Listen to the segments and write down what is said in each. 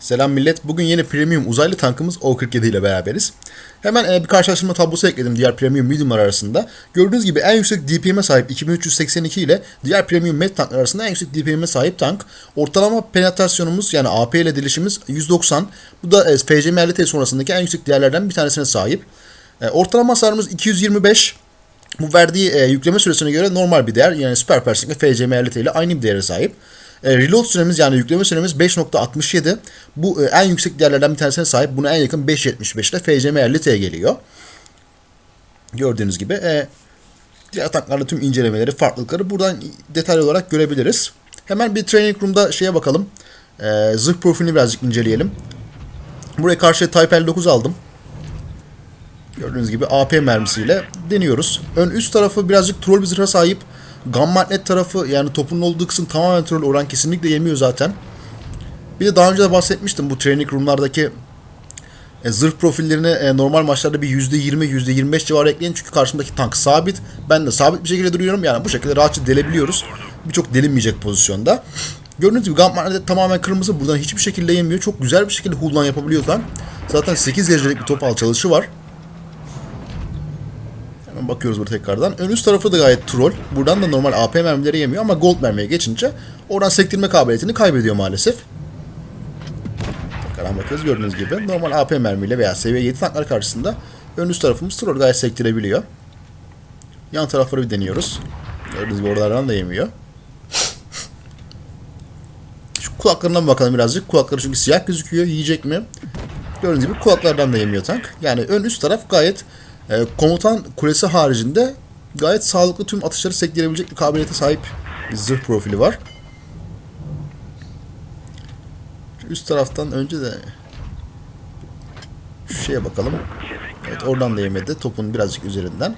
Selam millet. Bugün yeni premium uzaylı tankımız O-47 ile beraberiz. Hemen e, bir karşılaştırma tablosu ekledim diğer premium mediumlar arasında. Gördüğünüz gibi en yüksek DPM'e sahip 2382 ile diğer premium med tanklar arasında en yüksek DPM'e sahip tank. Ortalama penetrasyonumuz yani AP ile dilişimiz 190. Bu da e, FCM 50T sonrasındaki en yüksek değerlerden bir tanesine sahip. E, ortalama hasarımız 225. Bu verdiği e, yükleme süresine göre normal bir değer. Yani Super Persing ve FCM 50T ile aynı bir değere sahip. E, reload süremiz yani yükleme süremiz 5.67. Bu e, en yüksek değerlerden bir tanesine sahip. Buna en yakın 5.75 ile FCM 50T'ye geliyor. Gördüğünüz gibi e, diğer tanklarla tüm incelemeleri, farklılıkları buradan detaylı olarak görebiliriz. Hemen bir training room'da şeye bakalım. E, zırh profilini birazcık inceleyelim. Buraya karşıya Type 59 aldım. Gördüğünüz gibi AP mermisiyle deniyoruz. Ön üst tarafı birazcık troll bir zırha sahip. Gamma net tarafı yani topunun olduğu kısım tamamen troll oran kesinlikle yemiyor zaten. Bir de daha önce de bahsetmiştim bu training room'lardaki e, zırh profillerini e, normal maçlarda bir %20 %25 civarı ekleyin çünkü karşımdaki tank sabit. Ben de sabit bir şekilde duruyorum yani bu şekilde rahatça delebiliyoruz. Birçok delinmeyecek pozisyonda. Gördüğünüz gibi net tamamen kırmızı buradan hiçbir şekilde yemiyor. Çok güzel bir şekilde hullan yapabiliyor. Zaten 8 derecelik bir top alçalışı var. Bakıyoruz burada tekrardan. Ön üst tarafı da gayet troll. Buradan da normal AP mermileri yemiyor ama gold mermiye geçince oradan sektirme kabiliyetini kaybediyor maalesef. Tekrardan bakıyoruz gördüğünüz gibi. Normal AP mermiyle veya seviye 7 tanklar karşısında ön üst tarafımız troll gayet sektirebiliyor. Yan tarafları bir deniyoruz. Gördüğünüz gibi oralardan da yemiyor. Şu kulaklarına bakalım birazcık. Kulakları çünkü siyah gözüküyor. Yiyecek mi? Gördüğünüz gibi kulaklardan da yemiyor tank. Yani ön üst taraf gayet e, komutan kulesi haricinde gayet sağlıklı tüm atışları sektirebilecek bir kabiliyete sahip bir zırh profili var. Üst taraftan önce de şu şeye bakalım. Evet oradan da yemedi. Topun birazcık üzerinden.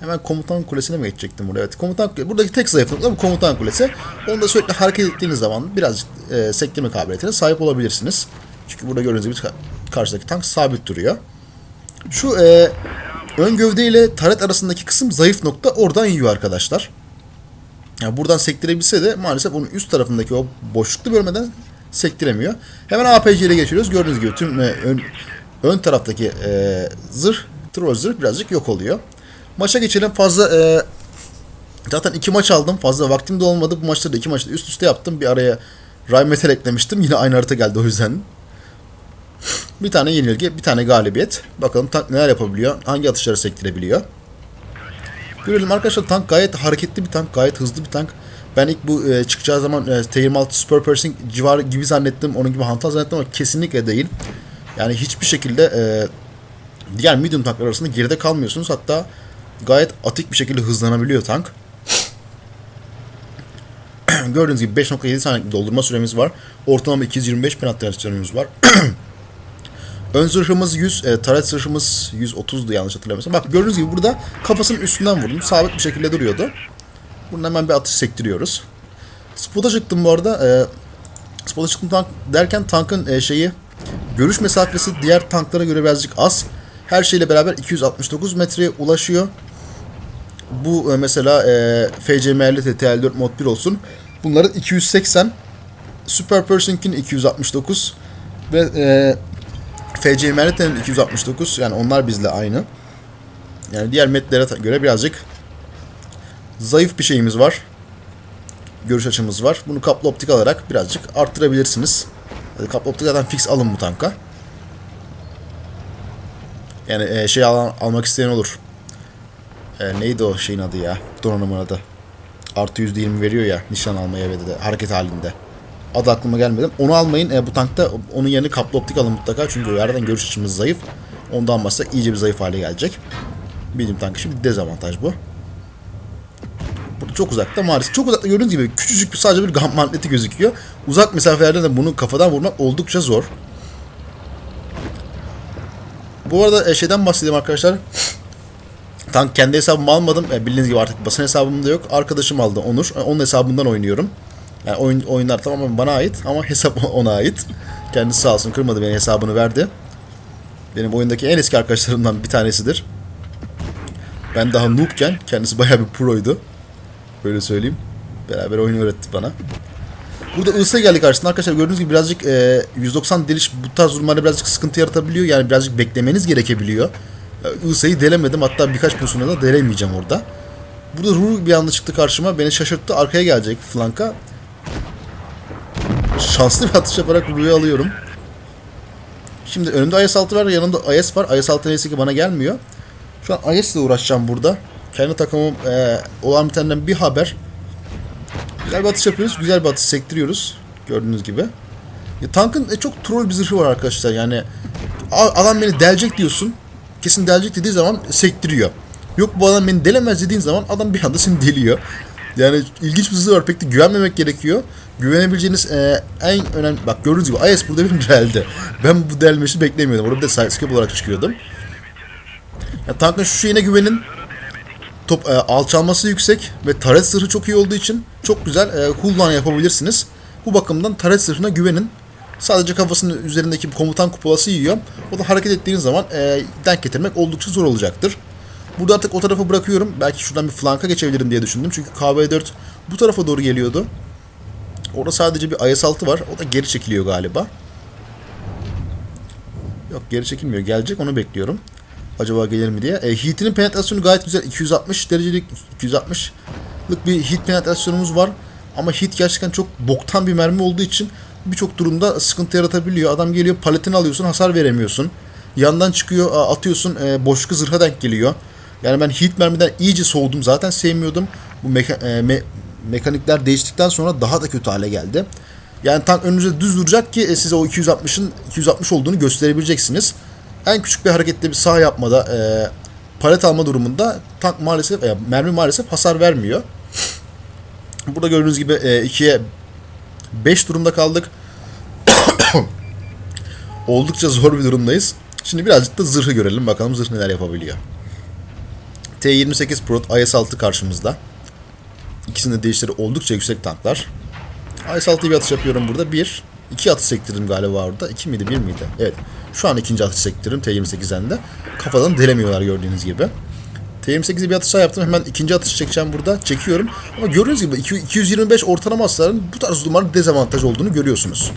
Hemen komutan kulesine mi geçecektim burada? Evet komutan buradaki tek zayıflık da bu komutan kulesi. Onu da sürekli hareket ettiğiniz zaman birazcık e, sektirme kabiliyetine sahip olabilirsiniz. Çünkü burada gördüğünüz gibi karşıdaki tank sabit duruyor. Şu e, ön gövde ile taret arasındaki kısım zayıf nokta oradan yiyor arkadaşlar. Yani buradan sektirebilse de maalesef onun üst tarafındaki o boşluklu bölmeden sektiremiyor. Hemen APC ile geçiyoruz. Gördüğünüz gibi tüm e, ön, ön taraftaki e, zırh, troll zırh birazcık yok oluyor. Maça geçelim. Fazla e, zaten iki maç aldım. Fazla vaktim de olmadı. Bu maçları da iki maçta üst üste yaptım. Bir araya Rheinmetall eklemiştim. Yine aynı harita geldi o yüzden. Bir tane yenilgi, bir tane galibiyet. Bakalım tank neler yapabiliyor, hangi atışları sektirebiliyor. Görelim arkadaşlar tank gayet hareketli bir tank, gayet hızlı bir tank. Ben ilk bu e, çıkacağı zaman e, T26 Super Persing civarı gibi zannettim, onun gibi hantal zannettim ama kesinlikle değil. Yani hiçbir şekilde e, diğer medium tanklar arasında geride kalmıyorsunuz. Hatta gayet atik bir şekilde hızlanabiliyor tank. Gördüğünüz gibi 5.7 saniye doldurma süremiz var. Ortalama 225 penetrasyonumuz var. Ön zırhımız 100, e, taret zırhımız 130'du yanlış hatırlamıyorsam. Bak gördüğünüz gibi burada kafasının üstünden vurdum. Sabit bir şekilde duruyordu. Buradan hemen bir atış sektiriyoruz. Spot'a çıktım bu arada. E, spot'a çıktım tank derken tankın e, şeyi görüş mesafesi diğer tanklara göre birazcık az. Her şeyle beraber 269 metreye ulaşıyor. Bu e, mesela e, FCM'li TTL4 Mod 1 olsun. Bunların 280. Super Persing'in 269 ve e, FC Meriten'in 269 yani onlar bizle aynı. Yani diğer metlere göre birazcık zayıf bir şeyimiz var. Görüş açımız var. Bunu kaplı optik alarak birazcık arttırabilirsiniz. Kaplı optik zaten fix alın bu tanka. Yani e, şey al almak isteyen olur. E, neydi o şeyin adı ya? Donanımın adı. Artı %20 veriyor ya nişan almaya ve de hareket halinde adı aklıma gelmedi. Onu almayın. E, bu tankta onun yerine kaplı optik alın mutlaka. Çünkü yerden görüş açımız zayıf. Ondan almazsak iyice bir zayıf hale gelecek. Bilim tankı şimdi dezavantaj bu. Burada çok uzakta maalesef. Çok uzakta gördüğünüz gibi küçücük bir sadece bir gam magneti gözüküyor. Uzak mesafelerde de bunu kafadan vurmak oldukça zor. Bu arada e, şeyden bahsedeyim arkadaşlar. Tank kendi hesabımı almadım. E, bildiğiniz gibi artık basın hesabım da yok. Arkadaşım aldı Onur. E, onun hesabından oynuyorum. Yani oyun, oyunlar tamamen bana ait ama hesap ona ait. Kendisi sağ olsun kırmadı beni hesabını verdi. Benim oyundaki en eski arkadaşlarımdan bir tanesidir. Ben daha noobken kendisi bayağı bir proydu. Böyle söyleyeyim. Beraber oyunu öğretti bana. Burada IS'e geldik karşısında arkadaşlar gördüğünüz gibi birazcık e, 190 deliş bu tarz durumlarda birazcık sıkıntı yaratabiliyor. Yani birazcık beklemeniz gerekebiliyor. IS'yi delemedim hatta birkaç pozisyonda da delemeyeceğim orada. Burada Ruru bir anda çıktı karşıma beni şaşırttı arkaya gelecek flanka. Şanslı bir atış yaparak Ruru'yu alıyorum. Şimdi önümde IS-6 var yanımda IS var. IS-6 neyse ki bana gelmiyor. Şu an IS ile uğraşacağım burada. Kendi takımım e, olan bitenden bir haber. Güzel bir atış yapıyoruz. Güzel bir atış sektiriyoruz. Gördüğünüz gibi. Ya, tankın e, çok troll bir zırhı var arkadaşlar. Yani adam beni delecek diyorsun. Kesin delecek dediği zaman sektiriyor. Yok bu adam beni delemez dediğin zaman adam bir anda seni deliyor. Yani ilginç bir zırhı var. Pek de güvenmemek gerekiyor. Güvenebileceğiniz e, en önemli... Bak gördüğünüz gibi IS burada benim deldi. Ben bu delmesi beklemiyordum. Orada bir de sidescape olarak çıkıyordum. Ya, tankın şu şeyine güvenin top e, alçalması yüksek ve taret zırhı çok iyi olduğu için çok güzel e, cooldown yapabilirsiniz. Bu bakımdan taret zırhına güvenin. Sadece kafasının üzerindeki komutan kupolası yiyor. O da hareket ettiğiniz zaman e, denk getirmek oldukça zor olacaktır. Burada artık o tarafı bırakıyorum. Belki şuradan bir flanka geçebilirim diye düşündüm. Çünkü KB4 bu tarafa doğru geliyordu. Orada sadece bir IS-6 var. O da geri çekiliyor galiba. Yok geri çekilmiyor. Gelecek onu bekliyorum. Acaba gelir mi diye. E, heat'inin penetrasyonu gayet güzel. 260 derecelik 260'lık bir heat penetrasyonumuz var. Ama heat gerçekten çok boktan bir mermi olduğu için birçok durumda sıkıntı yaratabiliyor. Adam geliyor paletini alıyorsun hasar veremiyorsun. Yandan çıkıyor atıyorsun e, boşluk zırha denk geliyor. Yani ben heat mermiden iyice soğudum. Zaten sevmiyordum. Bu meka- e, me- mekanikler değiştikten sonra daha da kötü hale geldi. Yani tank önünüze düz duracak ki e, size o 260'ın 260 olduğunu gösterebileceksiniz. En küçük bir harekette bir sağ yapmada e, palet alma durumunda tank maalesef e, mermi maalesef hasar vermiyor. Burada gördüğünüz gibi 2'ye 5 durumda kaldık. Oldukça zor bir durumdayız. Şimdi birazcık da zırhı görelim. Bakalım zırh neler yapabiliyor. T-28 Prot IS-6 karşımızda. İkisinin de değişleri oldukça yüksek tanklar. IS-6'yı bir atış yapıyorum burada. Bir. iki atış sektirdim galiba orada. İki miydi bir miydi? Evet. Şu an ikinci atış sektirdim T-28'den de. Kafadan delemiyorlar gördüğünüz gibi. T-28'e bir atış yaptım. Hemen ikinci atış çekeceğim burada. Çekiyorum. Ama gördüğünüz gibi 225 ortalama hasarın bu tarz durumlarda dezavantaj olduğunu görüyorsunuz.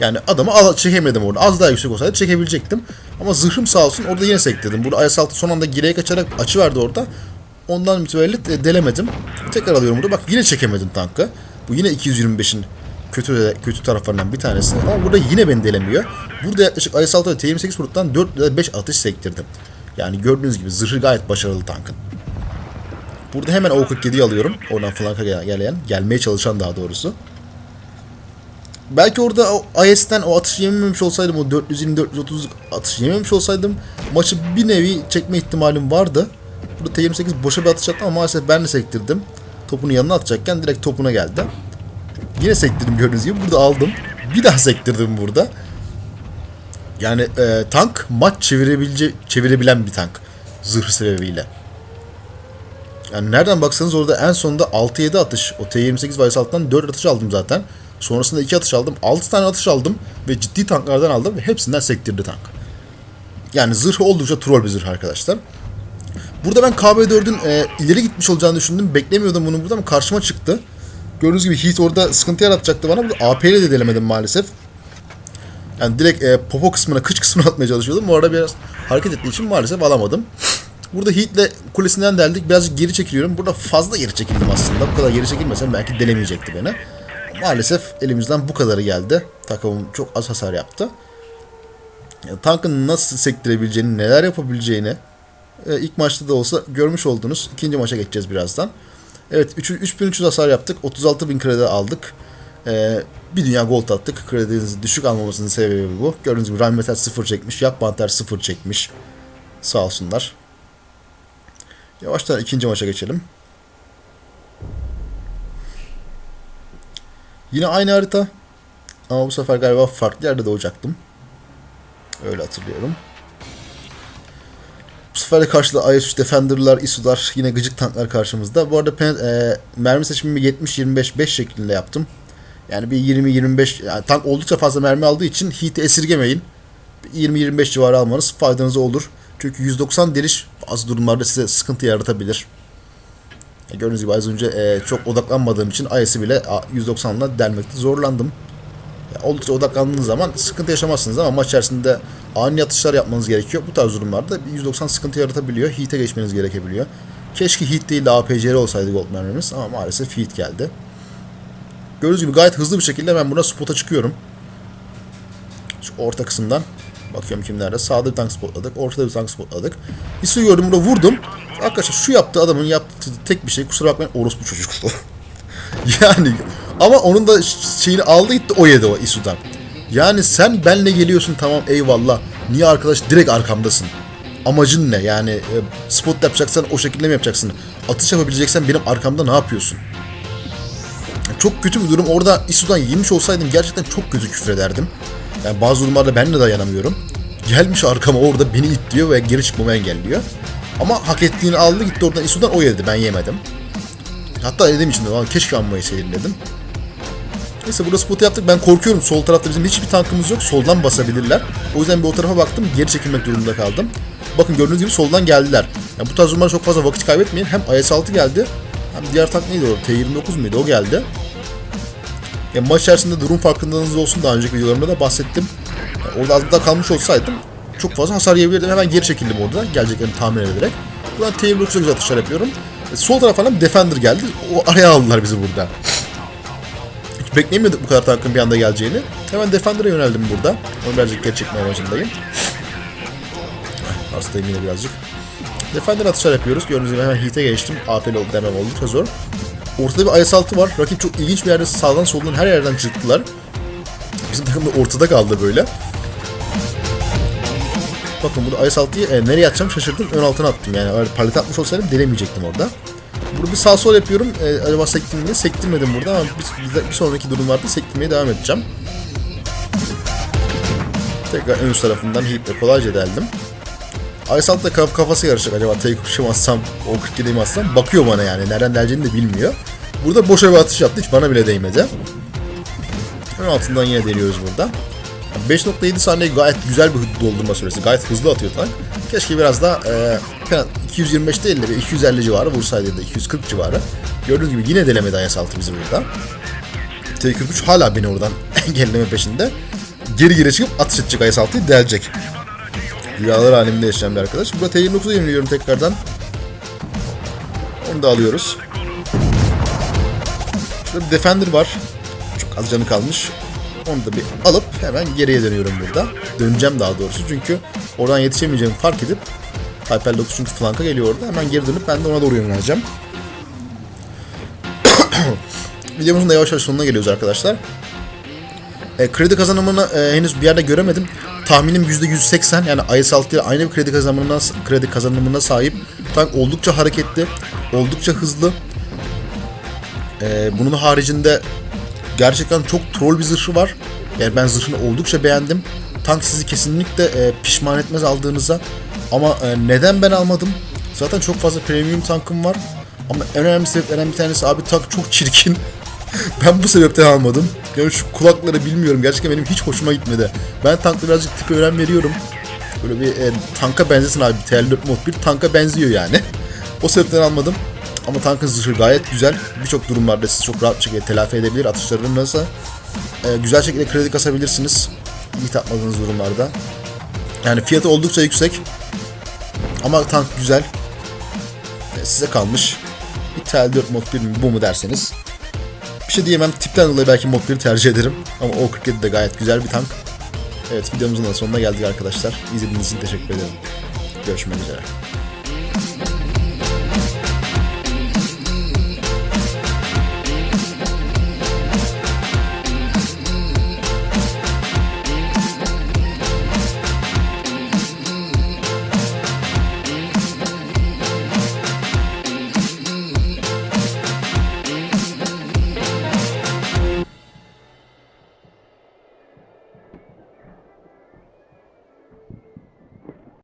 Yani adamı al çekemedim orada. Az daha yüksek olsaydı çekebilecektim. Ama zırhım sağ olsun orada yine sektirdim. Burada IS-6 son anda geriye kaçarak açı verdi orada. Ondan mütevellit e, delemedim. Tekrar alıyorum burada. Bak yine çekemedim tankı. Bu yine 225'in kötü kötü taraflarından bir tanesi. Ama burada yine beni delemiyor. Burada yaklaşık IS-6 ve T-28 Brut'tan 4 ya da 5 atış sektirdim. Yani gördüğünüz gibi zırhı gayet başarılı tankın. Burada hemen O-47'yi alıyorum. Oradan flanka gel- gelen, gelmeye çalışan daha doğrusu. Belki orada o IS'ten o atış yememiş olsaydım, o 420-430 atış yememiş olsaydım maçı bir nevi çekme ihtimalim vardı. Burada T28 boşa bir atış attı ama maalesef ben de sektirdim. Topunu yanına atacakken direkt topuna geldi. Yine sektirdim gördüğünüz gibi. Burada aldım. Bir daha sektirdim burada. Yani e, tank maç çevirebilece çevirebilen bir tank. Zırh sebebiyle. Yani nereden baksanız orada en sonunda 6-7 atış. O T-28 Vice altından 4 atış aldım zaten. Sonrasında 2 atış aldım. 6 tane atış aldım. Ve ciddi tanklardan aldım. Ve hepsinden sektirdi tank. Yani zırh oldukça troll bir zırh arkadaşlar. Burada ben KB4'ün e, ileri gitmiş olacağını düşündüm. Beklemiyordum bunu burada ama karşıma çıktı. Gördüğünüz gibi Heat orada sıkıntı yaratacaktı bana. Burada AP ile de delemedim maalesef. Yani direkt e, popo kısmına, kıç kısmına atmaya çalışıyordum. Bu arada biraz hareket ettiği için maalesef alamadım. Burada Heat'le kulesinden deldik. Birazcık geri çekiliyorum. Burada fazla geri çekildim aslında. Bu kadar geri çekilmesem belki delemeyecekti beni. Maalesef elimizden bu kadarı geldi. Takımım çok az hasar yaptı. Ya, tankın nasıl sektirebileceğini, neler yapabileceğini e, ilk maçta da olsa görmüş oldunuz. İkinci maça geçeceğiz birazdan. Evet 3, 3300 hasar yaptık. 36.000 kredi aldık. E, bir dünya gold attık. Kredinizi düşük almamasının sebebi bu. Gördüğünüz gibi Rheinmetall 0 çekmiş. Yak Panter 0 çekmiş. Sağ olsunlar. Yavaştan ikinci maça geçelim. Yine aynı harita. Ama bu sefer galiba farklı yerde doğacaktım. Öyle hatırlıyorum. Bu sefer de karşıda IS-3 Defender'lar, ISU'lar yine gıcık tanklar karşımızda. Bu arada pen- e, mermi seçimimi 70-25-5 şeklinde yaptım. Yani bir 20-25 yani tank oldukça fazla mermi aldığı için heat'i esirgemeyin. 20-25 civarı almanız faydanıza olur. Çünkü 190 deliş bazı durumlarda size sıkıntı yaratabilir. E, Gördüğünüz gibi az önce e, çok odaklanmadığım için IS'i bile a, 190'la delmekte zorlandım. Ya, oldukça odaklandığınız zaman sıkıntı yaşamazsınız ama maç içerisinde ani atışlar yapmanız gerekiyor. Bu tarz durumlarda bir 190 sıkıntı yaratabiliyor. Heat'e geçmeniz gerekebiliyor. Keşke Heat değil de APCR olsaydı Gold mermimiz ama maalesef Heat geldi. Gördüğünüz gibi gayet hızlı bir şekilde ben buna spot'a çıkıyorum. Şu orta kısımdan bakıyorum kimlerde. Sağda bir tank spotladık. Ortada bir tank spotladık. Isu'yu gördüm burada vurdum. Arkadaşlar şu yaptığı adamın yaptığı tek bir şey kusura bakmayın orospu çocukluğu. yani ama onun da şeyini aldı gitti o yedi o Isu'dan. Yani sen benle geliyorsun tamam eyvallah. Niye arkadaş direkt arkamdasın? Amacın ne? Yani e, spot yapacaksan o şekilde mi yapacaksın? Atış yapabileceksen benim arkamda ne yapıyorsun? Çok kötü bir durum. Orada Isu'dan yemiş olsaydım gerçekten çok kötü küfür ederdim. Yani bazı durumlarda ben de dayanamıyorum. Gelmiş arkama orada beni itliyor ve geri çıkmamı engelliyor. Ama hak ettiğini aldı gitti oradan Isu'dan o yedi ben yemedim. Hatta dediğim için de "Lan keşke anmayı seyredin dedim. Neyse burada spot yaptık. Ben korkuyorum. Sol tarafta bizim hiçbir tankımız yok. Soldan basabilirler. O yüzden bir o tarafa baktım. Geri çekilmek durumunda kaldım. Bakın gördüğünüz gibi soldan geldiler. Yani bu tarz durumlarda çok fazla vakit kaybetmeyin. Hem IS-6 geldi. Hem diğer tank neydi o? T-29 muydu? O geldi. Yani maç içerisinde durum farkındalığınız olsun. Daha önceki videolarımda da bahsettim. Yani orada az daha kalmış olsaydım çok fazla hasar yiyebilirdim. Hemen geri çekildim orada. Geleceklerini tahmin ederek. Buradan T-29'a güzel atışlar yapıyorum. E, sol taraftan Defender geldi. O araya aldılar bizi burada. Beklemiyorduk bu kadar tankın bir anda geleceğini. Hemen Defender'a yöneldim burada. Onu birazcık geri çekme amacındayım. Hastayım yine birazcık. Defender atışlar yapıyoruz. Gördüğünüz gibi hemen Heat'e geçtim. AP'li oldu demem oldukça zor. Ortada bir IS-6 var. Rakip çok ilginç bir yerde sağdan soldan her yerden çıktılar. Bizim takım da ortada kaldı böyle. Bakın burada IS-6'yı e, nereye atacağım şaşırdım. Ön altına attım yani. Öyle palet atmış olsaydım denemeyecektim orada. Burada bir sağ sol yapıyorum. E, acaba sektim mi? Sektirmedim burada ama bir, bir sonraki durumlarda sektirmeye devam edeceğim. Tekrar ön üst tarafından hiple kolayca deldim. Aysalt da kaf kafası yarışacak acaba tek kuşum atsam, o 47 mi atsam bakıyor bana yani nereden deleceğini de bilmiyor. Burada boşa bir atış yaptı hiç bana bile değmedi. Ön altından yine deniyoruz burada. 5.7 saniye gayet güzel bir doldurma süresi. Gayet hızlı atıyor tank. Keşke biraz daha e, 225 değil de bir 250 civarı vursaydı da 240 civarı. Gördüğünüz gibi yine denemedi IS-6 bizi burada. T-43 hala beni oradan engelleme peşinde. Geri geri çıkıp atış edecek IS-6'yı delecek. Rüyalar aleminde yaşayan bir arkadaş. Burada T29'u yeniliyorum tekrardan. Onu da alıyoruz. Şurada bir Defender var. Çok az canı kalmış. Onu da bir alıp hemen geriye dönüyorum burada. Döneceğim daha doğrusu çünkü oradan yetişemeyeceğimi fark edip Hyper 9 çünkü flanka geliyor orada. Hemen geri dönüp ben de ona doğru yöneleceğim. Videomuzun da yavaş yavaş sonuna geliyoruz arkadaşlar. E, kredi kazanımını e, henüz bir yerde göremedim. Tahminim %180 yani IS-6 ile aynı bir kredi kazanımına kredi kazanımına sahip. Tank oldukça hareketli, oldukça hızlı. E, bunun haricinde gerçekten çok troll bir zırhı var. Yani ben zırhını oldukça beğendim. Tank sizi kesinlikle e, pişman etmez aldığınızda. Ama e, neden ben almadım? Zaten çok fazla premium tankım var. Ama en önemli sebeplerinden bir tanesi abi tank çok çirkin. ben bu sebepten almadım. Yani şu kulakları bilmiyorum. Gerçekten benim hiç hoşuma gitmedi. Ben tankta birazcık tipe önem veriyorum. Böyle bir e, tanka benzesin abi. TL4 mod 1 tanka benziyor yani. o sebepten almadım. Ama tankın zırhı gayet güzel. Birçok durumlarda sizi çok rahat bir şekilde telafi edebilir. Atışlarınızla e, güzel şekilde kredi kasabilirsiniz. İyi atmadığınız durumlarda. Yani fiyatı oldukça yüksek. Ama tank güzel. E, size kalmış. Bir TL4 mod 1 mi bu mu derseniz. Bir şey diyemem. Tipten dolayı belki mod 1'i tercih ederim. Ama O47 de gayet güzel bir tank. Evet videomuzun da sonuna geldik arkadaşlar. İzlediğiniz için teşekkür ederim. Görüşmek üzere.